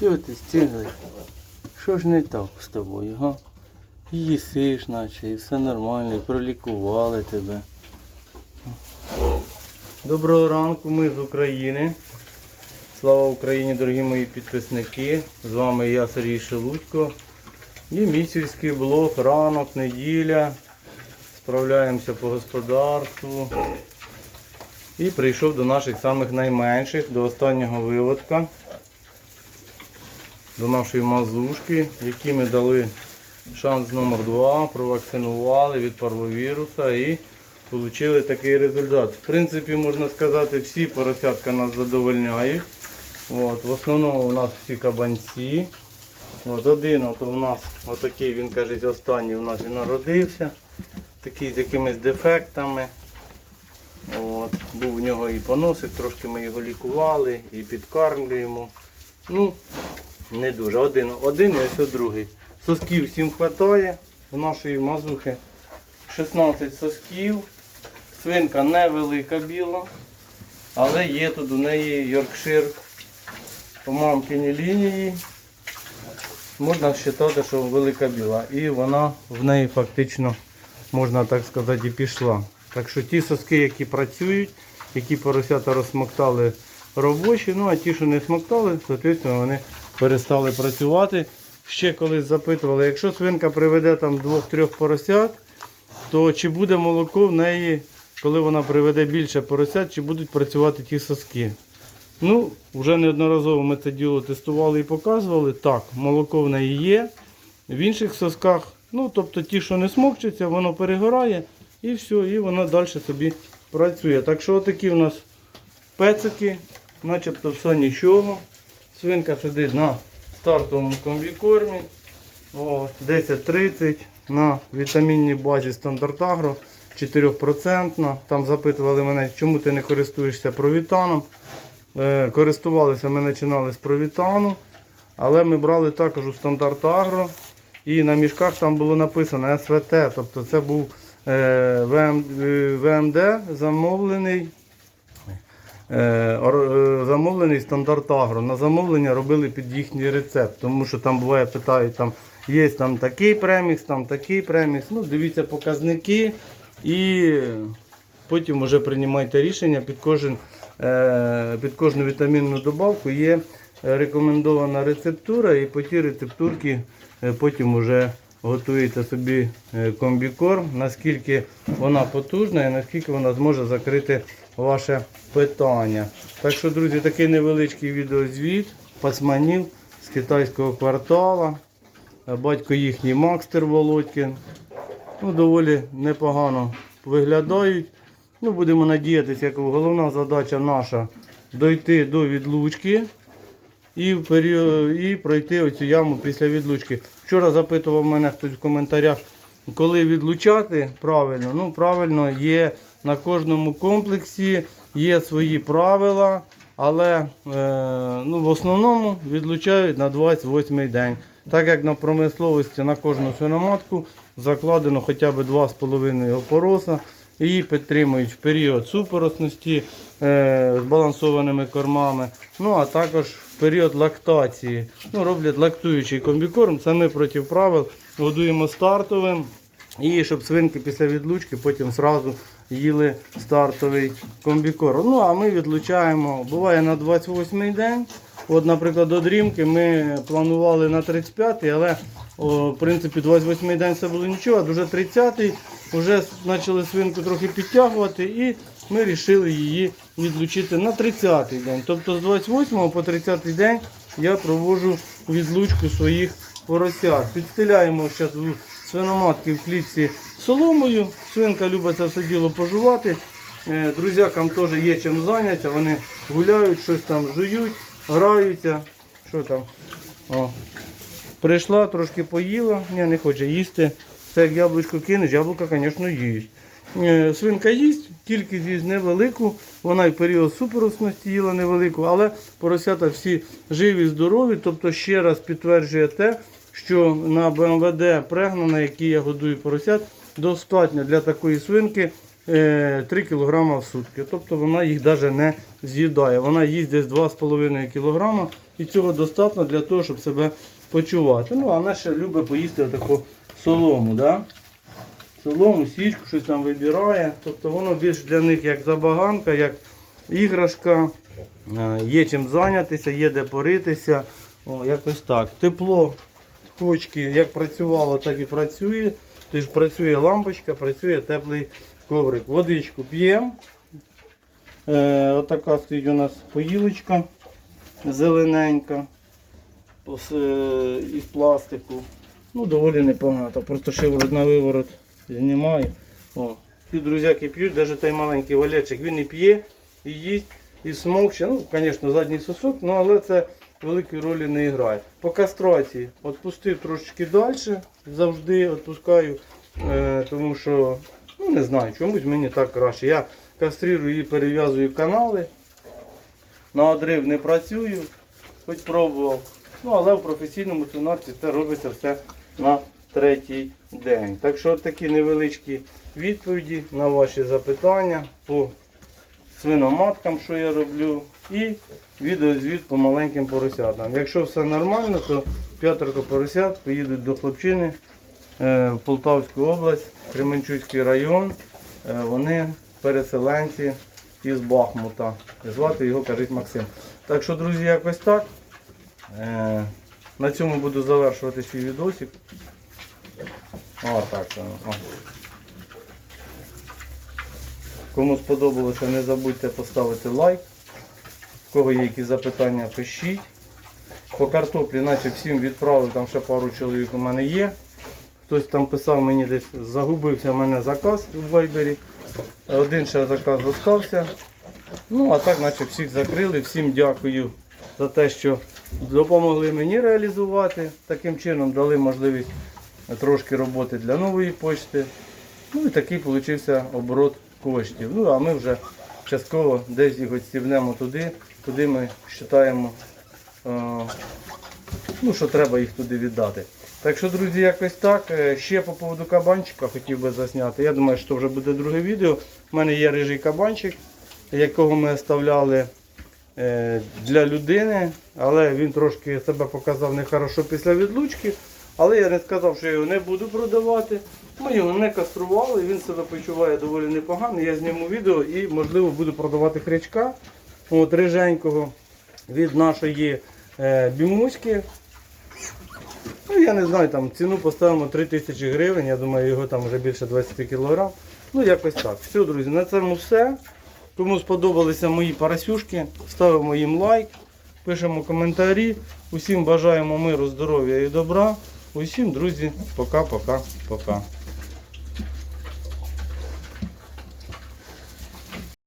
Чого ти стіглий? Що ж не так з тобою, га? Їсиш, наче, і все нормально, і пролікували тебе. Доброго ранку, ми з України. Слава Україні, дорогі мої підписники. З вами я, Сергій Шелудько. І мій сільський блог, ранок, неділя. Справляємося по господарству. І прийшов до наших самих найменших, до останнього виводка, до нашої мазушки, якій ми дали шанс номер 2 провакцинували від парвовіруса і отримали такий результат. В принципі, можна сказати, всі поросятка нас задовольняють. От, в основному у нас всі кабанці. От, один от у нас отакий, він каже, останній у нас і народився. Такий з якимись дефектами. От, був у нього і поносик, трошки ми його лікували і підкармлюємо. Ну, не дуже. Один, один і ось другий. Сосків всім вистачає. У нашої мазухи 16 сосків. Свинка невелика біла. Але є тут у неї Йоркшир по мамкиній лінії. Можна вважати, що велика біла. І вона в неї фактично, можна так сказати, і пішла. Так що ті соски, які працюють, які поросята розсмоктали робочі, ну а ті, що не смоктали, соответственно, вони перестали працювати. Ще колись запитували, якщо свинка приведе там двох-трьох поросят, то чи буде молоко в неї, коли вона приведе більше поросят, чи будуть працювати ті соски. Ну, вже неодноразово ми це діло тестували і показували. Так, молоко в неї є. В інших сосках, ну тобто ті, що не смокчаться, воно перегорає і все, і воно далі собі працює. Так що отакі у нас пецики, начебто все нічого. Свинка сидить на стартовому комбікормі. 10-30 на вітамінній базі стандарт агро 4%. Там запитували мене, чому ти не користуєшся провітаном. Е, Користувалися, ми починали з провітану, але ми брали також у стандарт агро. І на мішках там було написано СВТ, тобто це був е, ВМ, е, ВМД замовлений. Замовлений стандарт агро. На замовлення робили під їхній рецепт, тому що там буває, питають, там є там такий премікс, там такий премікс. Ну, дивіться показники і потім вже приймайте рішення під кожен, е, під кожну вітамінну добавку є рекомендована рецептура, і по тій рецептурці е, потім вже готуєте собі е, комбікорм, наскільки вона потужна і наскільки вона зможе закрити ваше питання. Так що, друзі, такий невеличкий відеозвіт пацманів з китайського квартала. Батько їхній Макстер Володькин. Ну, доволі непогано виглядають. Ну, будемо надіятися, як головна задача наша дойти до відлучки і, і пройти оцю яму після відлучки. Вчора запитував мене хтось в коментарях, коли відлучати правильно. Ну, правильно, є на кожному комплексі, є свої правила, але е, ну, в основному відлучають на 28-й день. Так як на промисловості на кожну свиноматку закладено хоча б 2,5 опороса. Її підтримують в період супоросності е, збалансованими кормами, ну а також в період лактації. Ну, роблять лактуючий комбікорм. Це ми проти правил годуємо стартовим. І щоб свинки після відлучки потім зразу їли стартовий комбікорм. Ну а ми відлучаємо, буває на 28-й день. От, наприклад, до дрімки ми планували на 35-й, але о, в принципі 28-й день це було нічого, а дуже 30-й вже почали свинку трохи підтягувати і ми вирішили її відлучити на 30-й день. Тобто з 28 по 30-й день я проводжу відлучку своїх поросят. Підстеляємо зараз свиноматки в клітці соломою. Свинка любить це все діло пожувати. Е, Друзякам теж є чим зайнятися, вони гуляють, щось там жують, граються. Що там? О. Прийшла, трошки поїла, ні, не хоче їсти. Це як яблучко кинеш, яблука, звісно, їсть. Е, Свинка їсть, кількість їсть невелику, вона і період супоросності їла невелику, але поросята всі живі, здорові. Тобто ще раз підтверджує те, що на БМВД прегнана, які я годую поросят, достатньо для такої свинки е, 3 кг в сутки. Тобто вона їх навіть не з'їдає. Вона їсть десь 2,5 кг і цього достатньо для того, щоб себе почувати. Ну, а вона ще любить поїсти таку солому. Да? Солому, січку, щось там вибирає. Тобто воно більш для них як забаганка, як іграшка. Е, Є чим зайнятися, є де поритися. О, якось так. Тепло кочки як працювало, так і працює. Тобто працює лампочка, працює теплий коврик. Водичку п'ємо. Е, отака стоїть у нас поїлочка зелененька е, із пластику. Ну, доволі непогано. Просто шиворот на виворот знімаю. О. Ці друзяки п'ють, навіть той маленький валечик, він і п'є, і їсть, і смокче. Ну, звісно, задній сосок, ну, але це великої ролі не грає. По кастрації відпустив трошечки далі, завжди відпускаю, е, тому що, ну не знаю, чомусь мені так краще. Я кастрирую і перев'язую канали. На одрив не працюю, хоч пробував. Ну, але в професійному тонарці це робиться все на третій день. Так що такі невеличкі відповіді на ваші запитання по свиноматкам, що я роблю, і відеозвіт по маленьким поросятам. Якщо все нормально, то п'ятерко поросят поїдуть до хлопчини е, в Полтавську область, Кременчуцький район. Е, Вони переселенці із Бахмута. Звати його, кажуть, Максим. Так що, друзі, якось так. Е, На цьому буду завершувати свій відосик. О, так. о. Кому сподобалося, не забудьте поставити лайк. В кого є якісь запитання, пишіть. По картоплі, наче всім відправив, там ще пару чоловік у мене є. Хтось там писав мені десь, загубився в мене заказ у вайбері. Один ще заказ залишився. Ну, а так, наче всіх закрили. Всім дякую за те, що допомогли мені реалізувати. Таким чином дали можливість трошки роботи для нової почти. Ну і такий вийшов оборот коштів. Ну, а ми вже частково десь їх відстібнемо туди, куди ми вважаємо, е, ну, що треба їх туди віддати. Так що, друзі, якось так. Е, Ще по поводу кабанчика хотів би засняти. Я думаю, що вже буде друге відео. У мене є рижий кабанчик, якого ми оставляли е, для людини, але він трошки себе показав нехорошо після відлучки. Але я не сказав, що я його не буду продавати. Ми його не кастрували, він себе почуває доволі непогано. Я зніму відео і, можливо, буду продавати хрячка от, риженького від нашої е, бімуськи. Ну, я не знаю, там ціну поставимо 3 тисячі гривень, я думаю, його там вже більше 20 кг. Ну, якось так. Все, друзі, на цьому все. Кому сподобалися мої парасюшки, ставимо їм лайк, пишемо коментарі. Усім бажаємо миру, здоров'я і добра. Усім, друзі, пока-пока-пока.